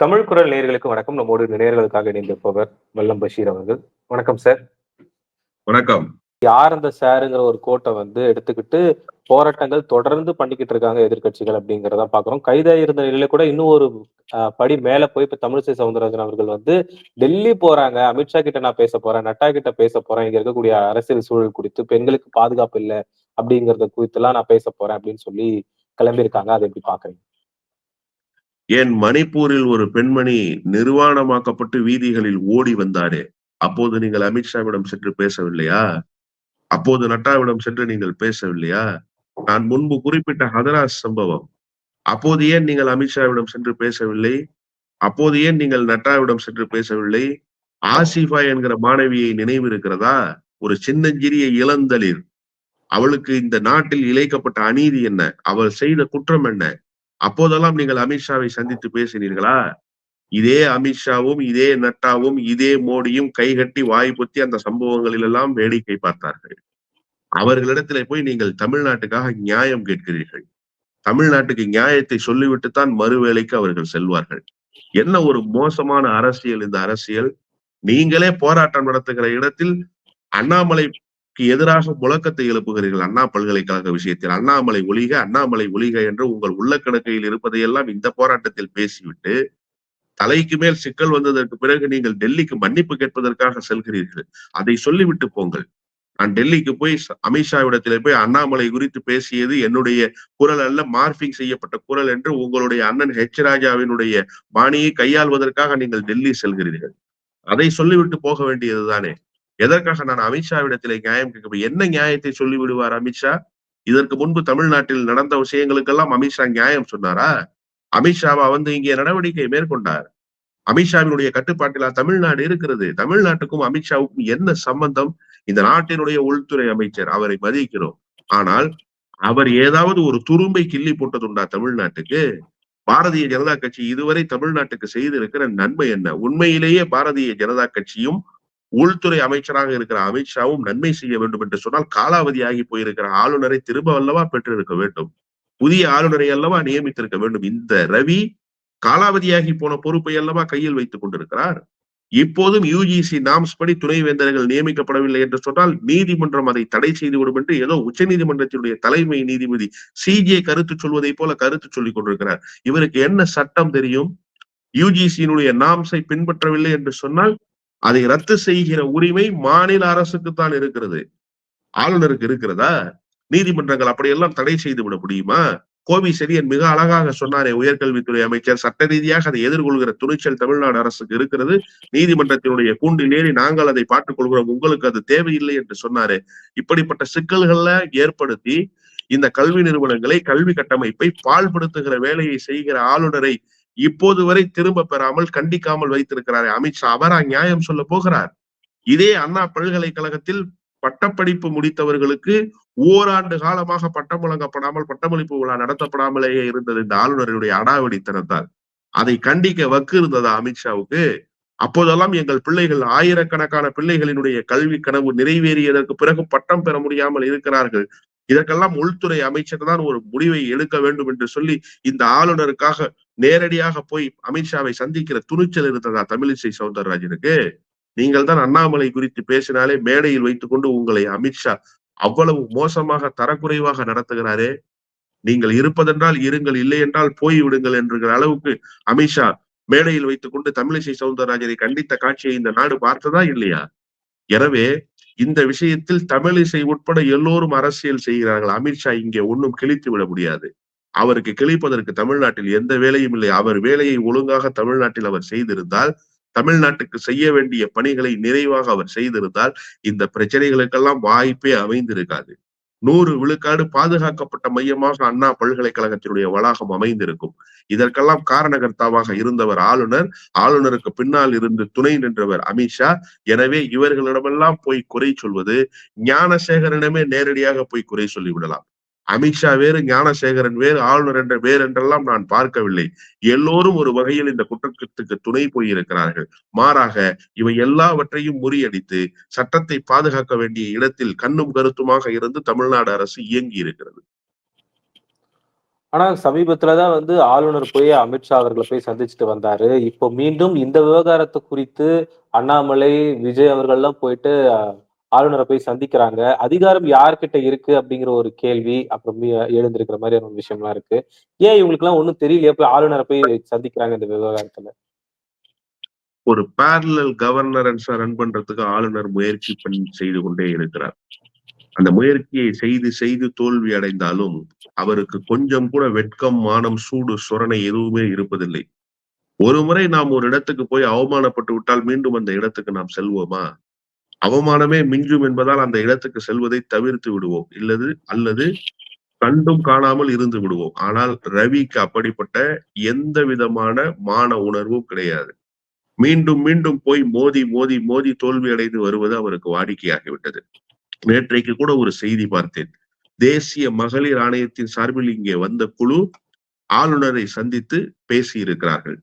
தமிழ் குரல் நேயர்களுக்கு வணக்கம். நம்மோடு இந்த நேயர்களுக்காக இணைந்திருப்பவர் வல்லம் பஷீர் அவர்கள். வணக்கம் சார் வணக்கம். யார் அந்த சாருங்கிற ஒரு கோட்டை வந்து எடுத்துக்கிட்டு போராட்டங்கள் தொடர்ந்து பண்ணிக்கிட்டு இருக்காங்க எதிர்க்கட்சிகள் அப்படிங்கிறத பாக்குறோம் கைதாயிருந்த நிலையில கூட இன்னும் ஒரு அஹ், படி மேல போய் இப்ப தமிழிசை சவுந்தரராஜன் அவர்கள் வந்து டெல்லி போறாங்க. அமித்ஷா கிட்ட நான் பேச போறேன் நட்டா கிட்ட பேச போறேன். இங்க இருக்கக்கூடிய அரசியல் சூழல் குறித்து பெண்களுக்கு பாதுகாப்பு இல்லை அப்படிங்கறத குறித்தெல்லாம் நான் பேச போறேன் அப்படின்னு சொல்லி கிளம்பியிருக்காங்க. அதை எப்படி பாக்குறீங்க ஏன் மணிப்பூரில் ஒரு பெண்மணி நிர்வாணமாக்கப்பட்டு வீதிகளில் ஓடி வந்தாரே? அப்போது நீங்கள் அமித்ஷாவிடம் சென்று பேசவில்லையா? அப்போது நட்டாவிடம் சென்று நீங்கள் பேசவில்லையா? நான் முன்பு குறிப்பிட்ட ஹதராஸ் சம்பவம். அப்போது ஏன் நீங்கள் அமித்ஷாவிடம் சென்று பேசவில்லை? அப்போது ஏன் நீங்கள் நட்டாவிடம் சென்று பேசவில்லை? ஆசிஃபா என்கிற மாணவியை நினைவு இருக்கிறதா ஒரு சின்னஞ்சிறிய இளந்தளிர். அவளுக்கு இந்த நாட்டில் இழைக்கப்பட்ட அநீதி என்ன? அவள் செய்த குற்றம் என்ன? அப்போதெல்லாம் நீங்கள் அமித்ஷாவை சந்தித்து பேசினீர்களா? இதே அமித்ஷாவும் இதே நட்டாவும் இதே மோடியும் கைகட்டி வாய் பொத்தி அந்த சம்பவங்களில் எல்லாம் வேடிக்கை பார்த்தார்கள். அவர்களிடத்திலே போய் நீங்கள் தமிழ்நாட்டுக்காக நியாயம் கேட்கிறீர்கள். தமிழ்நாட்டுக்கு நியாயத்தை சொல்லிவிட்டுத்தான் மறுவேளைக்கு அவர்கள் செல்வார்கள். என்ன ஒரு மோசமான அரசியல் இந்த அரசியல்? நீங்களே போராட்டம் நடத்துகிற இடத்தில் அண்ணாமலை எதிராக முழக்கத்தை எழுப்புகிறீர்கள் அண்ணா பல்கலைக்கழக விஷயத்தில். அண்ணாமலை ஒளிக அண்ணாமலை ஒளிக என்று உங்கள் உள்ள உள்ளக்கணக்கையில் இருப்பதையெல்லாம் இந்த போராட்டத்தில் பேசிவிட்டு தலைக்கு மேல் சிக்கல் வந்ததற்கு பிறகு நீங்கள் டெல்லிக்கு மன்னிப்பு கேட்பதற்காக செல்கிறீர்கள். அதை சொல்லிவிட்டு போங்கள். நான் டெல்லிக்கு போய் ச- அமித்ஷாவிடத்திலே போய் அண்ணாமலை குறித்து பேசியது என்னுடைய குரல் அல்ல மார்பிங் செய்யப்பட்ட குரல் என்று உங்களுடைய அண்ணன் ஹெச் ராஜாவினுடைய பாணியை கையாள்வதற்காக நீங்கள் டெல்லி செல்கிறீர்கள். அதை சொல்லிவிட்டு போக வேண்டியதுதானே? எதற்காக நான் அமித்ஷாவிடத்திலே நியாயம் கேட்க என்ன நியாயத்தை சொல்லி விடுவார் அமித்ஷா இதற்கு முன்பு தமிழ்நாட்டில் நடந்த விஷயங்களுக்கெல்லாம் அமித்ஷா நியாயம் சொன்னாரா? அமித்ஷாவா வந்து இங்கே நடவடிக்கை மேற்கொண்டார். அமித்ஷாவினுடைய கட்டுப்பாட்டிலா தமிழ்நாடு இருக்கிறது. தமிழ்நாட்டுக்கும் அமித்ஷாவுக்கும் என்ன சம்பந்தம்? இந்த நாட்டினுடைய உள்துறை அமைச்சர் அவரை மதிக்கிறோம். ஆனால் அவர் ஏதாவது ஒரு துரும்பை கிள்ளி போட்டதுண்டா தமிழ்நாட்டுக்கு? பாரதிய ஜனதா கட்சி இதுவரை தமிழ்நாட்டுக்கு செய்திருக்கிற நன்மை என்ன? உண்மையிலேயே பாரதிய ஜனதா கட்சியும் உள்துறை அமைச்சராக இருக்கிற அமித்ஷாவும் நன்மை செய்ய வேண்டும் என்று சொன்னால் காலாவதியாகி போயிருக்கிற ஆளுநரை திரும்ப அல்லவா பெற்றிருக்க வேண்டும். புதிய ஆளுநரை அல்லவா நியமித்திருக்க வேண்டும். இந்த ரவி காலாவதியாகி போன பொறுப்பை அல்லவா கையில் வைத்துக் கொண்டிருக்கிறார். இப்போதும் யுஜிசி நாம்ஸ் படி துணைவேந்தர்கள் நியமிக்கப்படவில்லை என்று சொன்னால் நீதிமன்றம் அதை தடை செய்துவிடும் என்று ஏதோ உச்சநீதிமன்றத்தினுடைய தலைமை நீதிபதி சிஜே கருத்து சொல்வதை போல கருத்து சொல்லிக் கொண்டிருக்கிறார். இவருக்கு என்ன சட்டம் தெரியும்? யுஜிசியினுடைய நாம்ஸை பின்பற்றவில்லை என்று சொன்னால் அதை ரத்து செய்கிற உரிமை மாநில அரசுக்கு தான் இருக்கிறது. ஆளுநருக்கு இருக்கிறதா? நீதிமன்றங்கள் அப்படியெல்லாம் தடை செய்து விட முடியுமா? கோவி செரியன் மிக அழகாக சொன்னாரே உயர்கல்வித்துறை அமைச்சர். சட்ட ரீதியாக அதை எதிர்கொள்கிற துணிச்சல் தமிழ்நாடு அரசுக்கு இருக்கிறது. நீதிமன்றத்தினுடைய கூண்டில் ஏறி நாங்கள் அதை பார்த்துக் கொள்கிறோம். உங்களுக்கு அது தேவையில்லை என்று சொன்னாரு. இப்படிப்பட்ட சிக்கல்களை ஏற்படுத்தி இந்த கல்வி நிறுவனங்களை கல்வி கட்டமைப்பை பால்படுத்துகிற வேலையை செய்கிற ஆளுநரை இப்போது வரை திரும்ப பெறாமல் கண்டிக்காமல் வைத்திருக்கிறார். அமித்ஷா அவரா நியாயம் சொல்ல போகிறார்? இதே அண்ணா பல்கலைக்கழகத்தில் பட்டப்படிப்பு முடித்தவர்களுக்கு ஓராண்டு காலமாக பட்டம் வழங்கப்படாமல் பட்டமளிப்பு விழா நடத்தப்படாமலேயே இருந்தது இந்த ஆளுநருடைய அடாவடித்தனத்தால். அதை கண்டிக்க வக்கு இருந்ததா அமித்ஷாவுக்கு அப்போதெல்லாம் எங்கள் பிள்ளைகள் ஆயிரக்கணக்கான பிள்ளைகளினுடைய கல்வி கனவு நிறைவேறியதற்கு பிறகு பட்டம் பெற முடியாமல் இருக்கிறார்கள். இதற்கெல்லாம் உள்துறை அமைச்சர் தான் ஒரு முடிவை எடுக்க வேண்டும் என்று சொல்லி இந்த ஆளுநருக்காக நேரடியாக போய் அமித்ஷாவை சந்திக்கிற துணிச்சல் இருந்ததா தமிழிசை சவுந்தரராஜனுக்கு? நீங்கள் தான் அண்ணாமலை குறித்து பேசினாலே மேடையில் வைத்துக் கொண்டு உங்களை அமித்ஷா அவ்வளவு மோசமாக தரக்குறைவாக நடத்துகிறாரே. நீங்கள் இருப்பதென்றால் இருங்கள் இல்லை என்றால் போய் விடுங்கள் என்கிற அளவுக்கு அமித்ஷா மேடையில் வைத்துக் கொண்டு தமிழிசை சவுந்தரராஜனை கண்டித்த காட்சியை இந்த நாடு பார்த்ததா இல்லையா? எனவே இந்த விஷயத்தில் தமிழிசை உட்பட எல்லோரும் அரசியல் செய்கிறார்கள். அமித்ஷா இங்கே ஒன்றும் கிழித்து விட முடியாது. அவருக்கு கிழிப்பதற்கு தமிழ்நாட்டில் எந்த வேலையும் இல்லை. அவர் வேலையை ஒழுங்காக தமிழ்நாட்டில் அவர் செய்திருந்தால் தமிழ்நாட்டுக்கு செய்ய வேண்டிய பணிகளை நிறைவாக அவர் செய்திருந்தால் இந்த பிரச்சனைகளுக்கெல்லாம் வாய்ப்பே அமைந்திருக்காது. நூறு விழுக்காடு பாதுகாக்கப்பட்ட மையமாக அண்ணா பல்கலைக்கழகத்தினுடைய வளாகம் அமைந்திருக்கும். இதற்கெல்லாம் காரணகர்த்தாவாக இருந்தவர் ஆளுநர் ஆளுநருக்கு பின்னால் இருந்து துணை நின்றவர் அமித்ஷா எனவே இவர்களிடமெல்லாம் போய் குறை சொல்வது ஞானசேகரனிடமே நேரடியாக போய் குறை சொல்லிவிடலாம். அமித்ஷா வேறு ஞானசேகரன் வேறு ஆளுநர் என்ற வேறு என்றெல்லாம் நான் பார்க்கவில்லை. எல்லோரும் ஒரு வகையில் இந்த குற்றத்துக்கு துணை போயிருக்கிறார்கள். மாறாக இவை எல்லாவற்றையும் முறியடித்து சட்டத்தை பாதுகாக்க வேண்டிய இடத்தில் கண்ணும் கருத்துமாக இருந்து தமிழ்நாடு அரசு இயங்கி இருக்கிறது. ஆனா சமீபத்துலதான் வந்து ஆளுநர் போய் அமித்ஷா அவர்களை போய் சந்திச்சுட்டு வந்தாரு. இப்போ மீண்டும் இந்த விவகாரத்தை குறித்து அண்ணாமலை, விஜய் அவர்கள்லாம் போயிட்டு ஆளுநரை போய் சந்திக்கிறாங்க. அதிகாரம் யார்கிட்ட இருக்கு அப்படிங்கிற ஒரு கேள்வி அப்புறம் எழுந்திருக்கிற மாதிரியான ஒரு விஷயம்லாம் இருக்கு. ஏன் இவங்களுக்கு எல்லாம் ஒண்ணும் தெரியல போய் ஆளுநரை போய் சந்திக்கிறாங்க இந்த விவகாரத்துல? ஒரு பேரலல் கவர்னரன்ஸா ரன் பண்றதுக்கு ஆளுநர் முயற்சி பண்ணி செய்து கொண்டே இருக்கிறார். அந்த முயற்சியை செய்து செய்து தோல்வி அடைந்தாலும், அவருக்கு கொஞ்சம் கூட வெட்கம், மானம், சூடு, சொரணை எதுவுமே இருப்பதில்லை. ஒரு முறை நாம் ஒரு இடத்துக்கு போய் அவமானப்பட்டு விட்டால் மீண்டும் அந்த இடத்துக்கு நாம் செல்வோமா? அவமானமே மிஞ்சும் என்பதால் அந்த இடத்துக்கு செல்வதை தவிர்த்து விடுவோம். இல்லது அல்லது கண்டும் காணாமல் இருந்து விடுவோம். ஆனால் ரவிக்கு அப்படிப்பட்ட எந்த விதமான மான உணர்வும் கிடையாது. மீண்டும் மீண்டும் போய் மோதி, மோதி, மோதி தோல்வி அடைந்து வருவது அவருக்கு வாடிக்கையாகிவிட்டது. நேற்றைக்கு கூட ஒரு செய்தி பார்த்தேன். தேசிய மகளிர் ஆணையத்தின் சார்பில் இங்கே வந்த குழு ஆளுநரை சந்தித்து பேசியிருக்கிறார்கள்.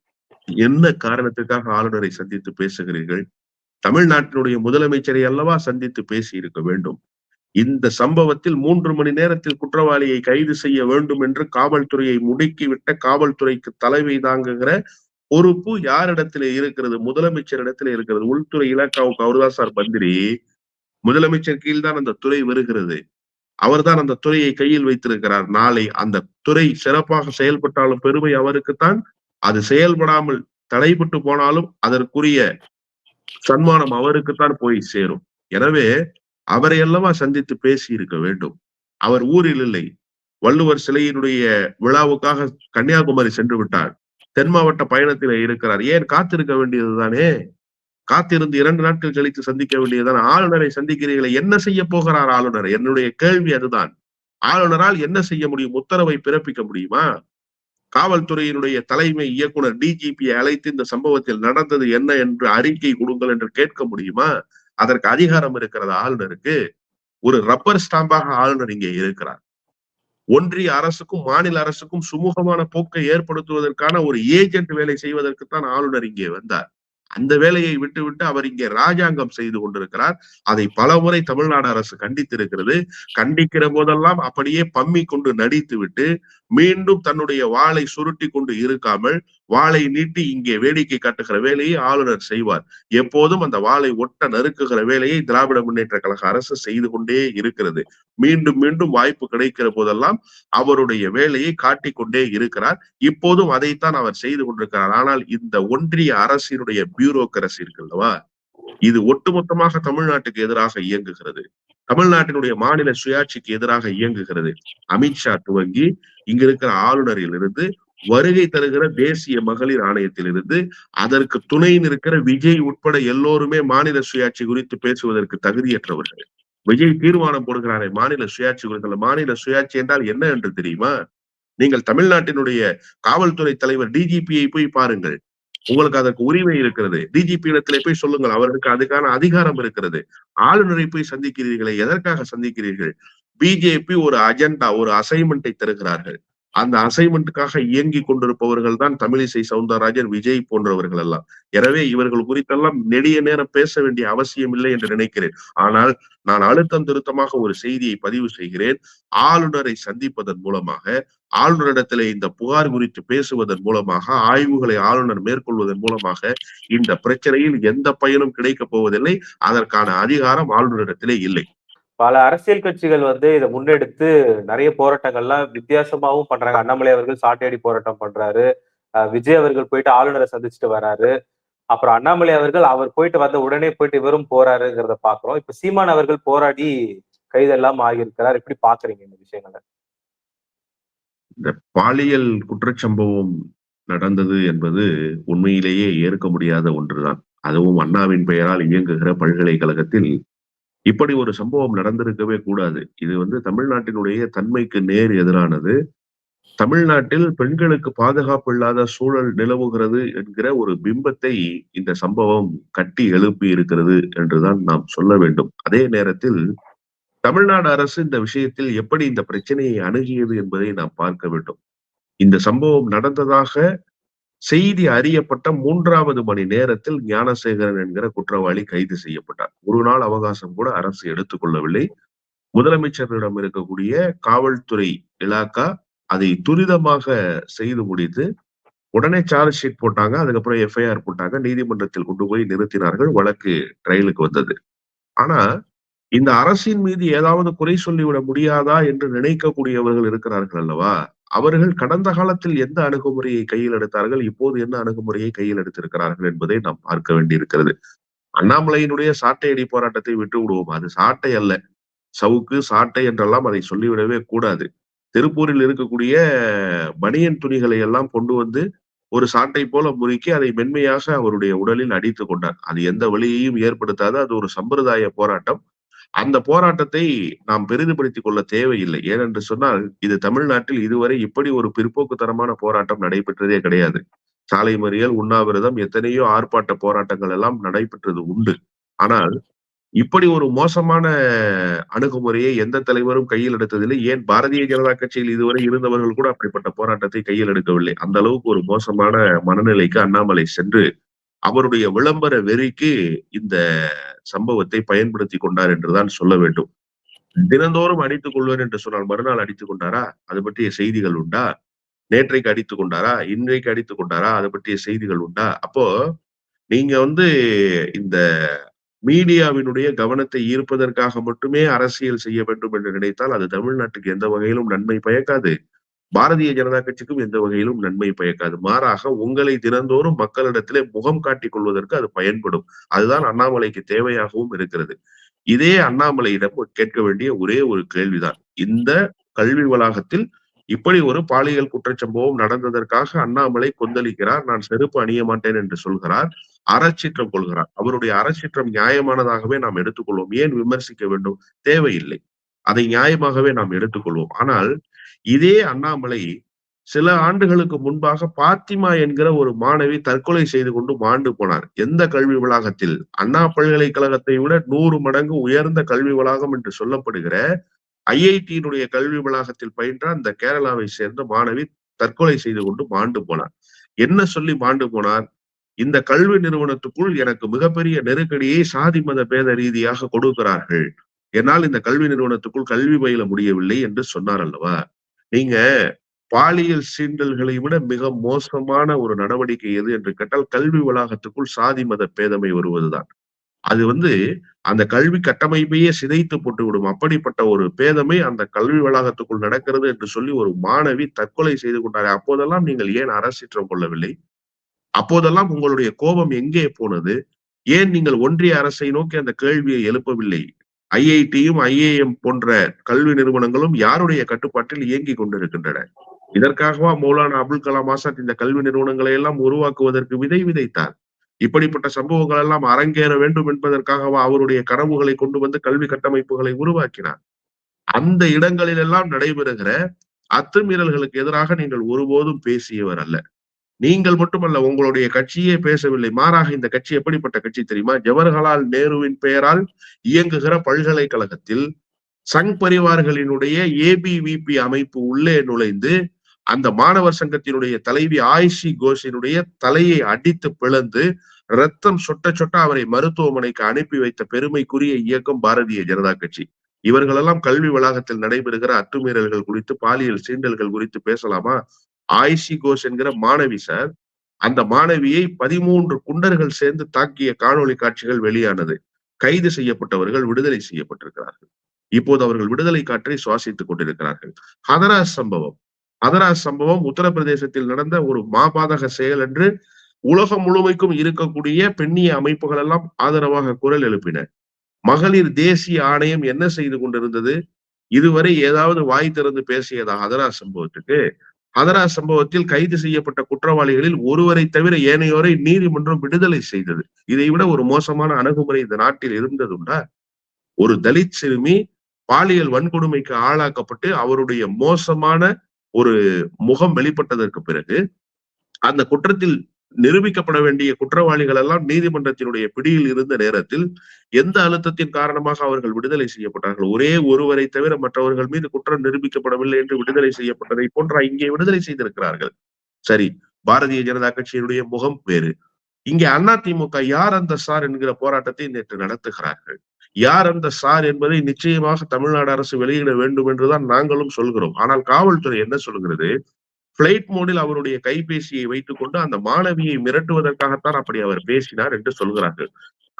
என்ன காரணத்துக்காக ஆளுநரை சந்தித்து பேசுகிறீர்கள்? தமிழ்நாட்டினுடைய முதலமைச்சரை அல்லவா சந்தித்து பேசியிருக்க வேண்டும். இந்த சம்பவத்தில் மூன்று மணி நேரத்தில் குற்றவாளியை கைது செய்ய வேண்டும் என்று காவல்துறையை முடுக்கிவிட்ட காவல்துறைக்கு தலைமை தாங்குகிற பொறுப்பு யாரிடத்திலே இருக்கிறது? முதலமைச்சரிடத்திலே இருக்கிறது. உள்துறை இலாக்காவுக்கு அவர்தான் சார் மந்திரி. முதலமைச்சர் கீழ் தான் அந்த துறை வருகிறது. அவர்தான் அந்த துறையை கையில் வைத்திருக்கிறார். நாளை அந்த துறை சிறப்பாக செயல்பட்டாலும் பெருமை அவருக்குத்தான். அது செயல்படாமல் தடைபட்டு போனாலும் அதற்குரிய சன்மானம் அவருக்குத்தான் போய் சேரும். எனவே அவரை அல்லவா சந்தித்து பேசி இருக்க வேண்டும். அவர் ஊரில் இல்லை. வள்ளுவர் சிலையினுடைய விழாவுக்காக கன்னியாகுமரி சென்று விட்டார். தென் மாவட்ட பயணத்தில இருக்கிறார். ஏன் காத்திருக்க வேண்டியதுதானே காத்திருந்து இரண்டு நாட்கள் கழித்து சந்திக்க வேண்டியதுதானே! ஆளுநரை சந்திக்கிறீர்களே என்ன செய்ய போகிறார் ஆளுநர்? என்னுடைய கேள்வி அதுதான். ஆளுநரால் என்ன செய்ய முடியும்? உத்தரவை பிறப்பிக்க முடியுமா? காவல்துறையினுடைய தலைமை இயக்குனர் டிஜிபியை அழைத்து இந்த சம்பவத்தில் நடந்தது என்ன என்று அறிக்கை கொடுங்கள் என்று கேட்க முடியுமா? அதற்கு அதிகாரம் இருக்கிறது ஆளுநருக்கு? ஒரு ரப்பர் ஸ்டாம்பாக ஆளுநர் இங்கே இருக்கிறார். ஒன்றிய அரசுக்கும், மாநில அரசுக்கும் சுமூகமான போக்கை ஏற்படுத்துவதற்கான ஒரு ஏஜென்ட் வேலை செய்வதற்குத்தான் ஆளுநர் இங்கே வந்தார். அந்த வேலையை விட்டுவிட்டு அவர் இங்கே ராஜாங்கம் செய்து கொண்டிருக்கிறார். அதை பலமுறை தமிழ்நாடு அரசு கண்டித்திருக்கிறது. கண்டிக்கிற போதெல்லாம் அப்படியே பம்மி கொண்டு நடித்துவிட்டு, மீண்டும் தன்னுடைய வாளை சுருட்டி கொண்டு இருக்காமல், வாளை நீட்டி இங்கே வேடிக்கை காட்டுகிற வேலையை ஆளுநர் செய்வார். எப்போதும் அந்த வாளை ஒட்ட நறுக்குகிற வேலையை திராவிட முன்னேற்ற கழக அரசு செய்து கொண்டே இருக்கிறது. மீண்டும் மீண்டும் வாய்ப்பு கிடைக்கிற போதெல்லாம் அவருடைய வேலையை காட்டிக் கொண்டே இருக்கிறார். இப்போதும் அதைத்தான் அவர் செய்து கொண்டிருக்கிறார். ஆனால் இந்த ஒன்றிய அரசினுடைய பியூரோக்கரசி இருக்குல்லவா? இது ஒட்டுமொத்தமாக தமிழ்நாட்டுக்கு எதிராக இயங்குகிறது. தமிழ்நாட்டினுடைய மாநில சுயாட்சிக்கு எதிராக இயங்குகிறது. அமித்ஷா துவங்கி இங்க இருக்கிற ஆளுநரிலிருந்து வருகை தருகிற தேசிய மகளிர் ஆணையத்திலிருந்து அதற்கு துணை நிற்கிற விஜய் உட்பட எல்லோருமே மாநில சுயாட்சி குறித்து பேசுவதற்கு தகுதியற்றவர்கள். விஜய் தீர்மானம் போடுகிறாரே மாநில சுயாட்சி குறித்து. மாநில சுயாட்சி என்றால் என்ன என்று தெரியுமா? நீங்கள் தமிழ்நாட்டினுடைய காவல்துறை தலைவர் டிஜிபியை போய் பாருங்கள். உங்களுக்கு அதற்கு உரிமை இருக்கிறது. டிஜிபி இடத்திலே போய் சொல்லுங்கள். அவருக்கு அதுக்கான அதிகாரம் இருக்கிறது. ஆளுநரை போய் சந்திக்கிறீர்களே எதற்காக சந்திக்கிறீர்கள்? பிஜேபி ஒரு அஜெண்டா, ஒரு அசைன்மெண்டை தருகிறார்கள். அந்த அசைன்மெண்ட்டுக்காக இயங்கி கொண்டிருப்பவர்கள் தான் தமிழிசை சவுந்தரராஜன், விஜய் போன்றவர்கள் எல்லாம். எனவே இவர்கள் குறித்தெல்லாம் நெடிய நேரம் பேச வேண்டிய அவசியம் இல்லை என்று நினைக்கிறேன். ஆனால் நான் அழுத்தம் திருத்தமாக ஒரு செய்தியை பதிவு செய்கிறேன். ஆளுநரை சந்திப்பதன் மூலமாக, ஆளுநரிடத்திலே இந்த புகார் குறித்து பேசுவதன் மூலமாக, ஆய்வுகளை ஆளுநர் மேற்கொள்வதன் மூலமாக இந்த பிரச்சனையில் எந்த பயனும் கிடைக்கப் போவதில்லை. அதற்கான அதிகாரம் ஆளுநரிடத்திலே இல்லை. பல அரசியல் கட்சிகள் வந்து இதை முன்னெடுத்து நிறைய போராட்டங்கள்லாம் வித்தியாசமாவும் பண்றாங்க. அண்ணாமலை அவர்கள் சாட்டையடி போராட்டம் பண்றாரு. விஜய் அவர்கள் போயிட்டு ஆளுநரை சந்திச்சுட்டு வராரு. அப்புறம் அண்ணாமலை அவர்கள் அவர் போயிட்டு வந்த உடனே போயிட்டு இவரும் போறாருங்கிறத பார்க்கிறோம். இப்ப சீமான் அவர்கள் போராடி கைதெல்லாம் ஆகியிருக்கிறார். எப்படி பாக்குறீங்க இந்த விஷயங்கள? இந்த பாலியல் குற்றச்சம்பவம் நடந்தது என்பது உண்மையிலேயே ஏற்க முடியாத ஒன்றுதான். அதுவும் அண்ணாவின் பெயரால் இயங்குகிற பல்கலைக்கழகத்தில் இப்படி ஒரு சம்பவம் நடந்திருக்கவே கூடாது. இது வந்து தமிழ்நாட்டினுடைய தன்மைக்கு நேர் எதிரானது. தமிழ்நாட்டில் பெண்களுக்கு பாதுகாப்பு இல்லாத சூழல் நிலவுகிறது என்கிற ஒரு பிம்பத்தை இந்த சம்பவம் கட்டி எழுப்பி இருக்கிறது என்றுதான் நாம் சொல்ல வேண்டும். அதே நேரத்தில் தமிழ்நாடு அரசு இந்த விஷயத்தில் எப்படி இந்த பிரச்சனையை அணுகியது என்பதை நாம் பார்க்க வேண்டும். இந்த சம்பவம் நடந்ததாக செய்தி அறியப்பட்ட மூன்றாவது மணி நேரத்தில் ஞானசேகரன் என்கிற குற்றவாளி கைது செய்யப்பட்டார். ஒரு நாள் அவகாசம் கூட அரசு எடுத்துக்கொள்ளவில்லை. முதலமைச்சரிடம் இருக்கக்கூடிய காவல்துறை இலாக்கா அதை துரிதமாக செய்து முடித்து உடனே சார்ஜ் ஷீட் போட்டாங்க. அதுக்கப்புறம் எஃப்ஐஆர் போட்டாங்க. நீதிமன்றத்தில் கொண்டு போய் நிறுத்தினார்கள். வழக்கு ட்ரையலுக்கு வந்தது. ஆனா இந்த அரசின் மீது ஏதாவது குறை சொல்லிவிட முடியாதா என்று நினைக்கக்கூடியவர்கள் இருக்கிறார்கள் அல்லவா? அவர்கள் கடந்த காலத்தில் எந்த அணுகுமுறையை கையில் எடுத்தார்கள் இப்போது என்ன அணுகுமுறையை கையில் எடுத்திருக்கிறார்கள் என்பதை நாம் பார்க்க வேண்டியிருக்கிறது. அண்ணாமலையினுடைய சாட்டையடி போராட்டத்தை விட்டு விடுவோம்? அது சாட்டை அல்ல. சவுக்கு சாட்டை என்றெல்லாம் அதை சொல்லிவிடவே கூடாது. திருப்பூரில் இருக்கக்கூடிய பனியன் துணிகளை எல்லாம் கொண்டு வந்து ஒரு சாட்டை போல முறுக்கி அதை மென்மையாக அவருடைய உடலில் அடித்து கொண்டார். அது எந்த வழியையும் ஏற்படுத்தாது அது ஒரு சம்பிரதாய போராட்டம். அந்த போராட்டத்தை நாம் பெரிதுபடுத்திக் கொள்ள தேவையில்லை. ஏனென்று சொன்னால் இது தமிழ்நாட்டில் இதுவரை இப்படி ஒரு பிற்போக்குத்தனமான போராட்டம் நடைபெற்றதே கிடையாது. சாலை மறியல் உண்ணாவிரதம் எத்தனையோ ஆர்ப்பாட்ட போராட்டங்கள் எல்லாம் நடைபெற்றது உண்டு. ஆனால் இப்படி ஒரு மோசமான அணுகுமுறையை எந்த தலைவரும் கையில் எடுத்ததில்லை. ஏன் பாரதிய ஜனதா கட்சியில் இதுவரை இருந்தவர்கள் கூட அப்படிப்பட்ட போராட்டத்தை கையில் எடுக்கவில்லை. அந்த அளவுக்கு ஒரு மோசமான மனநிலைக்கு அண்ணாமலை சென்று அவருடைய விளம்பர வெறிக்கு இந்த சம்பவத்தை பயன்படுத்தி கொண்டார் என்றுதான் சொல்ல வேண்டும். தினந்தோறும் அடித்துக் கொள்வேன் என்று சொன்னால் மறுநாள் அடித்துக் கொண்டாரா? அது பற்றிய செய்திகள் உண்டா? நேற்றைக்கு அடித்துக் கொண்டாரா? இன்றைக்கு அடித்துக் கொண்டாரா? அது பற்றிய செய்திகள் உண்டா? அப்போ நீங்க வந்து இந்த மீடியாவினுடைய கவனத்தை ஈர்ப்பதற்காக மட்டுமே அரசியல் செய்ய வேண்டும் என்று நினைத்தால் அது தமிழ்நாட்டுக்கு எந்த வகையிலும் நன்மை பயக்காது. பாரதிய ஜனதா கட்சிக்கும் எந்த வகையிலும் நன்மை பயக்காது. மாறாக உங்களை தினந்தோறும் மக்களிடத்திலே முகம் காட்டிக் கொள்வதற்கு அது பயன்படும். அதுதான் அண்ணாமலைக்கு தேவையாகவும் இருக்கிறது. இதே அண்ணாமலையிடம் கேட்க வேண்டிய ஒரே ஒரு கேள்விதான். இந்த கல்வி வளாகத்தில் இப்படி ஒரு பாலியல் குற்றச்சம்பவம் நடந்ததற்காக அண்ணாமலை கொந்தளிக்கிறார். நான் செருப்பு அணிய மாட்டேன் என்று சொல்கிறார். அறச்சீற்றம் கொள்கிறார். அவருடைய அறச்சீற்றம் நியாயமானதாகவே நாம் எடுத்துக்கொள்வோம். ஏன் விமர்சிக்க வேண்டும்? தேவையில்லை. அதை நியாயமாகவே நாம் எடுத்துக்கொள்வோம். ஆனால் இதே அண்ணாமலை சில ஆண்டுகளுக்கு முன்பாக பாத்திமா என்கிற ஒரு மாணவி தற்கொலை செய்து கொண்டு மாண்டு போனார். எந்த கல்வி வளாகத்தில்? அண்ணா பல்கலைக்கழகத்தை விட நூறு மடங்கு உயர்ந்த கல்வி வளாகம் என்று சொல்லப்படுகிற ஐஐடியினுடைய கல்வி வளாகத்தில் பயின்ற அந்த கேரளாவை சேர்ந்த மாணவி தற்கொலை செய்து கொண்டு மாண்டு போனார். என்ன சொல்லி மாண்டு போனார்? இந்த கல்வி நிறுவனத்துக்குள் எனக்கு மிகப்பெரிய நெருக்கடியை சாதி மத பேத ரீதியாக கொடுக்கிறார்கள். என்னால் இந்த கல்வி நிறுவனத்துக்குள் கல்வி பயில முடியவில்லை என்று சொன்னார் அல்லவா? நீங்க பாலியல் சீண்டல்களை விட மிக மோசமான ஒரு நடவடிக்கை எது என்று கேட்டால் கல்வி வளாகத்துக்குள் சாதி மத பேதமை வருவதுதான். அது வந்து அந்த கல்வி கட்டமைப்பையே சிதைத்து போட்டு விடும் அப்படிப்பட்ட ஒரு பேதமை அந்த கல்வி வளாகத்துக்குள் நடக்கிறது என்று சொல்லி ஒரு மாணவி தற்கொலை செய்து கொண்டார். அப்போதெல்லாம் நீங்கள் ஏன் அரசிற்றம் கொள்ளவில்லை? அப்போதெல்லாம் உங்களுடைய கோபம் எங்கே போனது? ஏன் நீங்கள் ஒன்றிய அரசை நோக்கி அந்த கேள்வியை எழுப்பவில்லை? ஐஐடியும் ஐஏஎம் போன்ற கல்வி நிறுவனங்களும் யாருடைய கட்டுப்பாட்டில் இயங்கி கொண்டிருக்கின்றன? இதற்காகவா மௌலானா அபுல் கலாம் ஆசாத் இந்த கல்வி நிறுவனங்களை எல்லாம் உருவாக்குவதற்கு விதை விதைத்தார்? இப்படிப்பட்ட சம்பவங்கள் எல்லாம் அரங்கேற வேண்டும் என்பதற்காகவா அவருடைய கனவுகளை கொண்டு வந்து கல்வி கட்டமைப்புகளை உருவாக்கினார்? அந்த இடங்களில் எல்லாம் நடைபெறுகிற அத்துமீறல்களுக்கு எதிராக நீங்கள் ஒருபோதும் பேசியவர் அல்ல. நீங்கள் மட்டுமல்ல உங்களுடைய கட்சியே பேசவில்லை. மாறாக இந்த கட்சி எப்படிப்பட்ட கட்சி தெரியுமா? ஜவஹர்லால் நேருவின் பெயரால் இயங்குகிற பல்கலைக்கழகத்தில் சங் பரிவார்களினுடைய ஏபிவிபி அமைப்பு உள்ளே நுழைந்து அந்த மாணவர் சங்கத்தினுடைய தலைவி ஆயிஷி கோஷினுடைய தலையை அடித்து பிளந்து ரத்தம் சொட்ட சொட்ட அவரை மருத்துவமனைக்கு அனுப்பி வைத்த பெருமைக்குரிய இயக்கம் பாரதிய ஜனதா கட்சி. இவர்களெல்லாம் கல்வி வளாகத்தில் நடைபெறுகிற அத்துமீறல்கள் குறித்து பாலியல் சீண்டல்கள் குறித்து பேசலாமா? ஆயிஷி கோஷ் என்கிற மாணவி சார். அந்த மாணவியை பதிமூன்று குண்டர்கள் சேர்ந்து தாக்கிய காணொளி காட்சிகள் வெளியானது. கைது செய்யப்பட்டவர்கள் விடுதலை செய்யப்பட்டிருக்கிறார்கள். இப்போது அவர்கள் விடுதலை காற்றை சுவாசித்துக் கொண்டிருக்கிறார்கள். ஹதராஸ் சம்பவம். ஹதராஸ் சம்பவம் உத்தரப்பிரதேசத்தில் நடந்த ஒரு மாபாதக செயல் என்று உலகம் முழுமைக்கும் இருக்கக்கூடிய பெண்ணிய அமைப்புகள் எல்லாம் ஆதரவாக குரல் எழுப்பின. மகளிர் தேசிய ஆணையம் என்ன செய்து கொண்டிருந்தது? இதுவரை ஏதாவது வாய் திறந்து பேசியதா ஹதராஸ் சம்பவத்துக்கு? ஹதராஸ் சம்பவத்தில் கைது செய்யப்பட்ட குற்றவாளிகளில் ஒருவரை தவிர ஏனையோரை நீதிமன்றம் விடுதலை செய்தது. இதை விட ஒரு மோசமான அணுகுமுறை இந்த நாட்டில் இருந்ததுண்டா ஒரு தலித் சிறுமி பாலியல் வன்கொடுமைக்கு ஆளாக்கப்பட்டு அவருடைய மோசமான ஒரு முகம் வெளிப்பட்டதற்கு பிறகு அந்த குற்றத்தில் நிரூபிக்கப்பட வேண்டிய குற்றவாளிகள் எல்லாம் நீதிமன்றத்தினுடைய பிடியில் இருந்த நேரத்தில் எந்த அழுத்தத்தின் காரணமாக அவர்கள் விடுதலை செய்யப்பட்டார்கள்? ஒரே ஒருவரை தவிர மற்றவர்கள் மீது குற்றம் நிரூபிக்கப்படவில்லை என்று விடுதலை செய்யப்பட்டதை போன்ற இங்கே விடுதலை செய்திருக்கிறார்கள். சரி பாரதிய ஜனதா கட்சியினுடைய முகம் வேறு. இங்கே அதிமுக யார் அந்த சார் என்கிற போராட்டத்தை நேற்று நடத்துகிறார்கள்? யார் அந்த சார் என்பதை நிச்சயமாக தமிழ்நாடு அரசு வெளியிட வேண்டும் என்றுதான் நாங்களும் சொல்கிறோம். ஆனால் காவல்துறை என்ன சொல்கிறது? பிளைட் மோடில் அவருடைய கைபேசியை வைத்துக்கொண்டு அந்த மாணவியை மிரட்டுவதற்காகத்தான் அப்படி அவர் பேசினார் என்று சொல்கிறார்கள்.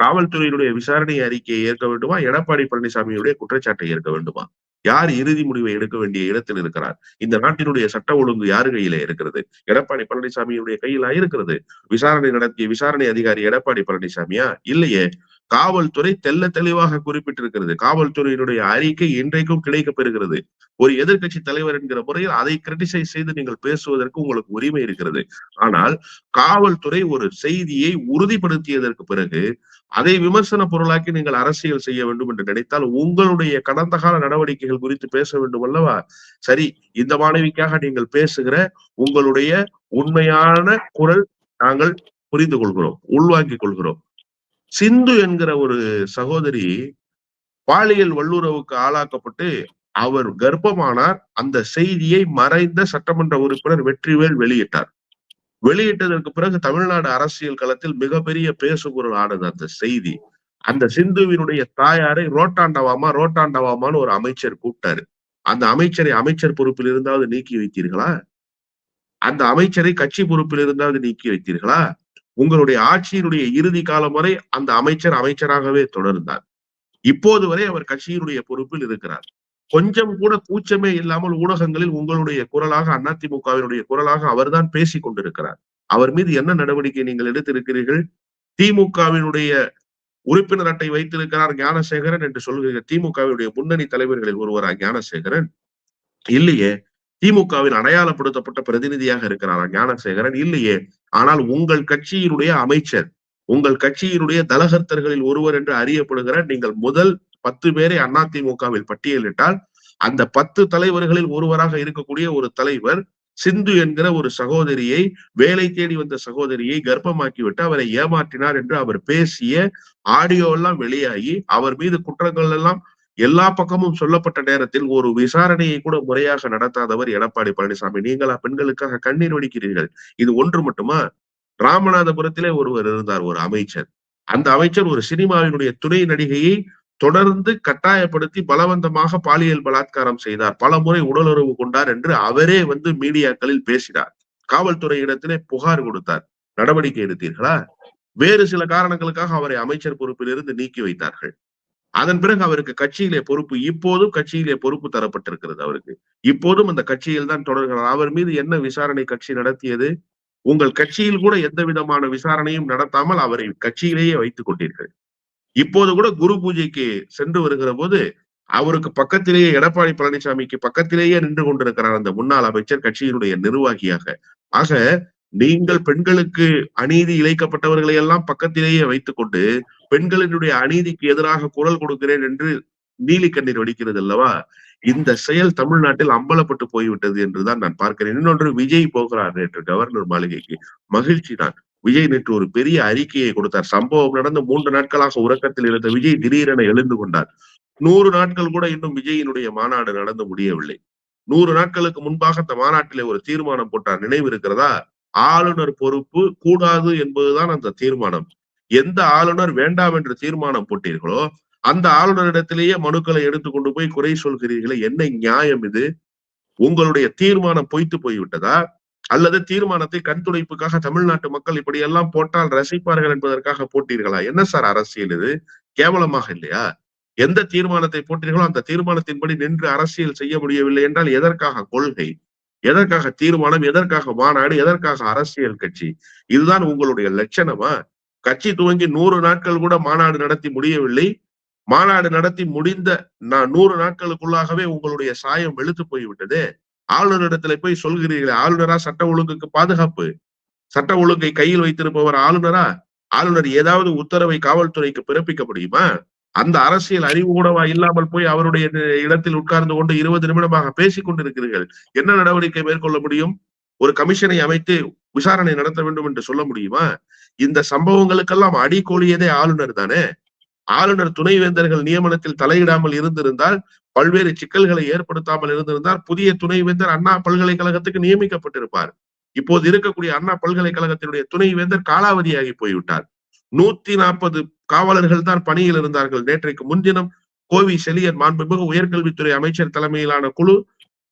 காவல்துறையினுடைய விசாரணை அறிக்கையை ஏற்க வேண்டுமா? எடப்பாடி பழனிசாமியுடைய குற்றச்சாட்டை ஏற்க வேண்டுமா? யார் இறுதி முடிவை எடுக்க வேண்டிய இடத்தில் இருக்கிறார்? இந்த நாட்டினுடைய சட்ட ஒழுங்கு யாரு கையில இருக்கிறது? எடப்பாடி பழனிசாமியுடைய கையிலா இருக்கிறது? விசாரணை நடத்திய விசாரணை அதிகாரி எடப்பாடி பழனிசாமியா? இல்லையே. காவல்துறை தெல்ல தெளிவாக குறிப்பிட்டிருக்கிறது. காவல்துறையினுடைய அறிக்கை இன்றைக்கும் கிடைக்கப்பெறுகிறது. ஒரு எதிர்க்கட்சி தலைவர் என்கிற முறையில் அதை கிரிட்டிசைஸ் செய்து நீங்கள் பேசுவதற்கு உங்களுக்கு உரிமை இருக்கிறது. ஆனால் காவல்துறை ஒரு செய்தியை உறுதிப்படுத்தியதற்கு பிறகு அதை விமர்சன பொருளாக்கி நீங்கள் அரசியல் செய்ய வேண்டும் என்று நினைத்தால் உங்களுடைய கடந்த கால நடவடிக்கைகள் குறித்து பேச வேண்டும் அல்லவா? சரி இந்த மாணவிக்காக நீங்கள் பேசுகிற உங்களுடைய உண்மையான குரல் நாங்கள் புரிந்து கொள்கிறோம் உள்வாங்கிக் கொள்கிறோம். சிந்து என்கிற ஒரு சகோதரி பாலியல் வல்லுறவுக்கு ஆளாக்கப்பட்டு அவர் கர்ப்பமானார். அந்த செய்தியை மறைந்த சட்டமன்ற உறுப்பினர் வெற்றிவேல் வெளியிட்டார். வெளியிட்டதற்கு பிறகு தமிழ்நாடு அரசியல் களத்தில் மிகப்பெரிய பேசுபொருள் ஆனது அந்த செய்தி. அந்த சிந்துவினுடைய தாயாரை ரோட்டாண்டவாமா ரோட்டாண்டவாமான்னு ஒரு அமைச்சர் கூப்பிட்டாரு. அந்த அமைச்சரை அமைச்சர் பொறுப்பில் இருந்தாவது நீக்கி வைத்தீர்களா? அந்த அமைச்சரை கட்சி பொறுப்பில் இருந்தாவது நீக்கி வைத்தீர்களா? உங்களுடைய ஆட்சியினுடைய இறுதி காலம் வரை அந்த அமைச்சர் அமைச்சராகவே தொடர்ந்தார். இப்போது வரை அவர் கட்சியினுடைய பொறுப்பில் இருக்கிறார். கொஞ்சம் கூட கூச்சமே இல்லாமல் ஊடகங்களில் உங்களுடைய குரலாக அதிமுகவினுடைய குரலாக அவர்தான் பேசிக் கொண்டிருக்கிறார். அவர் மீது என்ன நடவடிக்கை நீங்கள் எடுத்திருக்கிறீர்கள்? திமுகவினுடைய உறுப்பினர் அட்டை வைத்திருக்கிறார் ஞானசேகரன் என்று சொல்கிற திமுகவினுடைய முன்னணி தலைவர்களில் ஒருவரா ஞானசேகரன்? இல்லையே. திமுகவின் அடையாளப்படுத்தப்பட்ட பிரதிநிதியாக இருக்கிறாரா ஞானசேகரன்? இல்லையே. ஆனால் உங்கள் கட்சியினுடைய அமைச்சர் உங்கள் கட்சியினுடைய தலகர்த்தர்களில் ஒருவர் என்று அறியப்படுகிற நீங்கள் முதல் பத்து பேரை அதிமுகவில் பட்டியலிட்டால் அந்த பத்து தலைவர்களில் ஒருவராக இருக்கக்கூடிய ஒரு தலைவர் சிந்து என்கிற ஒரு சகோதரியை வேலை தேடி வந்த சகோதரியை கர்ப்பமாக்கிவிட்டு அவரை ஏமாற்றினார் என்று அவர் பேசிய ஆடியோ எல்லாம் வெளியாகி அவர் மீது குற்றங்கள் எல்லாம் எல்லா பக்கமும் சொல்லப்பட்ட நேரத்தில் ஒரு விசாரணையை கூட முறையாக நடத்தாதவர் எடப்பாடி பழனிசாமி. நீங்களா பெண்களுக்காக கண்ணீர் வடிக்கிறீர்கள். இது ஒன்று மட்டுமா? ராமநாதபுரத்திலே ஒருவர் இருந்தார் ஒரு அமைச்சர். அந்த அமைச்சர் ஒரு சினிமாவினுடைய துணை நடிகையை தொடர்ந்து கட்டாயப்படுத்தி பலவந்தமாக பாலியல் பலாத்காரம் செய்தார். பல முறை உடலுறவு கொண்டார் என்று அவரே வந்து மீடியாக்களில் பேசினார். காவல்துறை இடத்திலே புகார் கொடுத்தார். நடவடிக்கை எடுத்தீர்களா? வேறு சில காரணங்களுக்காக அவரை அமைச்சர் பொறுப்பிலிருந்து நீக்கி வைத்தார்கள். அதன் பிறகு அவருக்கு கட்சியிலே பொறுப்பு இப்போதும் கட்சியிலே பொறுப்பு தரப்பட்டிருக்கிறது அவருக்கு. இப்போதும் அந்த கட்சியில் தான் தொடர்கிறார். அவர் மீது என்ன விசாரணை கட்சி நடத்தியது? உங்கள் கட்சியில் கூட எந்த விதமான விசாரணையும் நடத்தாமல் அவரை கட்சியிலேயே வைத்துக் கொண்டீர்கள். இப்போது கூட குரு பூஜைக்கு சென்று வருகிற போது அவருக்கு பக்கத்திலேயே எடப்பாடி பழனிசாமிக்கு பக்கத்திலேயே நின்று கொண்டிருக்கிறார் அந்த முன்னாள் அமைச்சர் கட்சியினுடைய நிர்வாகியாக. ஆக நீங்கள் பெண்களுக்கு அநீதி இழைக்கப்பட்டவர்களை எல்லாம் பக்கத்திலேயே வைத்துக் கொண்டு பெண்களினுடைய அநீதிக்கு எதிராக குரல் கொடுக்கிறேன் என்று நீலி கண்ணீர் வடிக்கிறது அல்லவா? இந்த செயல் தமிழ்நாட்டில் அம்பலப்பட்டு போய்விட்டது என்றுதான் நான் பார்க்கிறேன். இன்னொன்று விஜய் போகிறார் நேற்று கவர்னர் மாளிகைக்கு. மகிழ்ச்சி தான். விஜய் நேற்று ஒரு பெரிய அறிக்கையை கொடுத்தார். சம்பவம் நடந்து மூன்று நாட்களாக உறக்கத்தில் இருந்த விஜய் திடீரென எழுந்து கொண்டார். நூறு நாட்கள் கூட இன்னும் விஜயினுடைய மாநாடு நடந்து முடியவில்லை. நூறு நாட்களுக்கு முன்பாக அந்த மாநாட்டிலே ஒரு தீர்மானம் போட்டார். நினைவு இருக்கிறதா? ஆளுநர் பொறுப்பு கூடாது என்பதுதான் அந்த தீர்மானம். எந்த ஆளுநர் வேண்டாம் என்று தீர்மானம் போட்டீர்களோ அந்த ஆளுநரிடத்திலேயே மனுக்களை எடுத்து கொண்டு போய் குறை சொல்கிறீர்களே என்ன நியாயம் இது? உங்களுடைய தீர்மானம் பொய்த்து போய்விட்டதா? அல்லது தீர்மானத்தை கண்துடைப்புக்காக தமிழ்நாட்டு மக்கள் இப்படி எல்லாம் போட்டால் ரசிப்பார்கள் என்பதற்காக போட்டீர்களா? என்ன சார் அரசியல் இது? கேவலமாக இல்லையா? எந்த தீர்மானத்தை போட்டீர்களோ அந்த தீர்மானத்தின்படி நின்று அரசியல் செய்ய முடியவில்லை என்றால் எதற்காக கொள்கை? எதற்காக தீர்மானம் எதற்காக மாநாடு எதற்காக அரசியல் கட்சி? இதுதான் உங்களுடைய லட்சணமா? கட்சி துவங்கி நூறு நாட்கள் கூட மாநாடு நடத்தி முடியவில்லை. மாநாடு நடத்தி முடிந்த நான் நூறு நாட்களுக்குள்ளாகவே உங்களுடைய சாயம் வெளுத்து போய்விட்டது. ஆளுநரிடத்துல போய் சொல்கிறீர்களே ஆளுநரா சட்ட ஒழுங்குக்கு பாதுகாப்பு? சட்ட ஒழுங்கை கையில் வைத்திருப்பவர் ஆளுநரா? ஆளுநர் ஏதாவது உத்தரவை காவல்துறைக்கு பிறப்பிக்க முடியுமா? அந்த அரசியல் அறிவு கூடவா இல்லாமல் போய் அவருடைய இடத்தில் உட்கார்ந்து கொண்டு இருபது நிமிடமாக பேசிக் கொண்டிருக்கிறீர்கள்? என்ன நடவடிக்கை மேற்கொள்ள முடியும்? ஒரு கமிஷனை அமைத்து விசாரணை நடத்த வேண்டும் என்று சொல்ல முடியுமா? இந்த சம்பவங்களுக்கெல்லாம் அடிக்கோலியதே ஆளுநர் தானே? ஆளுநர் துணைவேந்தர்கள் நியமனத்தில் தலையிடாமல் இருந்திருந்தால் பல்வேறு சிக்கல்களை ஏற்படுத்தாமல் இருந்திருந்தால் புதிய துணைவேந்தர் அண்ணா பல்கலைக்கழகத்துக்கு நியமிக்கப்பட்டிருப்பார். இப்போது இருக்கக்கூடிய அண்ணா பல்கலைக்கழகத்தினுடைய துணைவேந்தர் காலாவதியாகி போய்விட்டார். நூத்தி நாற்பது காவலர்கள் தான் பணியில் இருந்தார்கள். நேற்றைக்கு முன்தினம் கோவி செலியன் மாண்புமிகு உயர்கல்வித்துறை அமைச்சர் தலைமையிலான குழு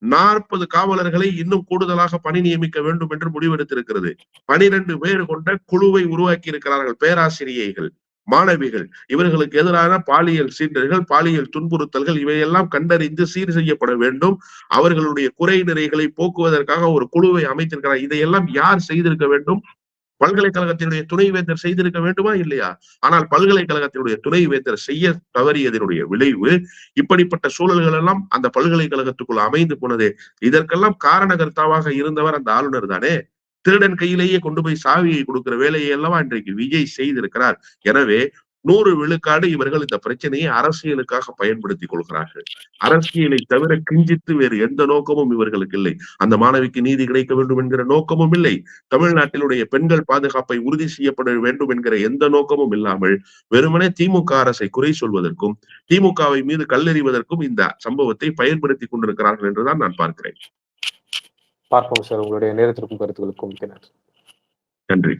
நாற்பது காவலர்களை இன்னும் கூடுதலாக பணி நியமிக்க வேண்டும் என்று முடிவெடுத்திருக்கிறது. பனிரெண்டு பேர் கொண்ட குழுவை உருவாக்கி இருக்கிறார்கள் பேராசிரியைகள் மாணவிகள். இவர்களுக்கு எதிரான பாலியல் சீண்டல்கள் பாலியல் துன்புறுத்தல்கள் இவையெல்லாம் கண்டறிந்து சீர் செய்யப்பட வேண்டும். அவர்களுடைய குறை நிறைகளை போக்குவதற்காக ஒரு குழுவை அமைத்திருக்கிறார். இதையெல்லாம் யார் செய்திருக்க வேண்டும்? பல்கலைக்கழகத்தினுடைய துணைவேந்தர் செய்திருக்க வேண்டுமா இல்லையா? ஆனால் பல்கலைக்கழகத்தினுடைய துணைவேந்தர் செய்ய தவறியதனுடைய விளைவு இப்படிப்பட்ட சூழல்கள் எல்லாம் அந்த பல்கலைக்கழகத்துக்குள் அமைந்து போனது. இதற்கெல்லாம் காரணகர்த்தாவாக இருந்தவர் அந்த ஆளுநர் தானே? திருடன் கையிலேயே கொண்டு போய் சாவியை கொடுக்கிற வேலையை அல்லவா இன்றைக்கு விஜய் செய்திருக்கிறார். எனவே நூறு விழுக்காடு இவர்கள் இந்த பிரச்சனையை அரசியலுக்காக பயன்படுத்திக் கொள்கிறார்கள். அரசியலை தவிர கிஞ்சித்து வேறு எந்த நோக்கமும் இவர்களுக்கு இல்லை. அந்த மாணவிக்கு நீதி கிடைக்க வேண்டும் என்கிற நோக்கமும் இல்லை. தமிழ்நாட்டிலுடைய பெண்கள் பாதுகாப்பை உறுதி செய்யப்பட வேண்டும் என்கிற எந்த நோக்கமும் இல்லாமல் வெறுமனே திமுக அரசை குறை சொல்வதற்கும் திமுகவை மீது கல்லெறிவதற்கும் இந்த சம்பவத்தை பயன்படுத்தி கொண்டிருக்கிறார்கள் என்றுதான் நான் பார்க்கிறேன். பார்ப்போம் சார். உங்களுடைய நேரத்திற்கும் கருத்துக்களுக்கும் நன்றி.